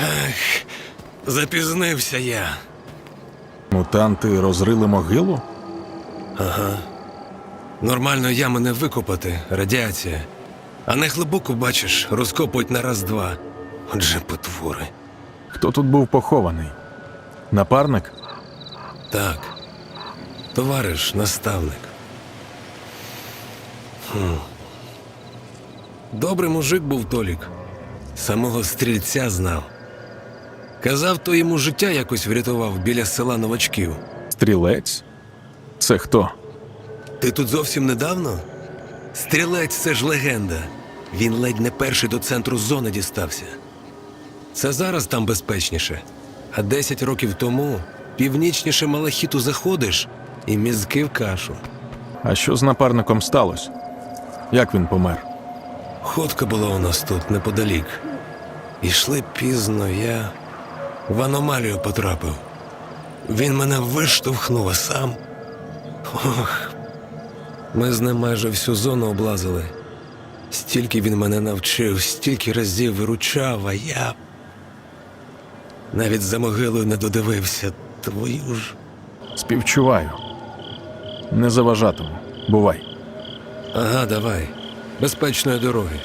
Ех, запізнився я. Мутанти розрили могилу? Ага. Нормально ями не викопати, радіація. А не глибоко, бачиш, розкопують на раз-два. Отже, потвори. Хто тут був похований? Напарник? Так. Товариш, наставник. Хм. Добрий мужик був Толік. Самого стрільця знав. Казав, то йому життя якось врятував біля села новачків. Стрілець? Це хто? Ти тут зовсім недавно? Стрілець це ж легенда. Він ледь не перший до центру зони дістався. Це зараз там безпечніше. А 10 років тому північніше Малахіту заходиш і мізки в кашу. А що з напарником сталося? Як він помер? Ходка була у нас тут неподалік. Ішли пізно, я в аномалію потрапив. Він мене виштовхнув, а сам. Ох. Ми з ним майже всю зону облазили. Стільки він мене навчив, стільки разів виручав, а я. Навіть за могилою не додивився. Твою ж. Співчуваю. Не заважатиму. Бувай. Ага, давай. Безпечної дороги.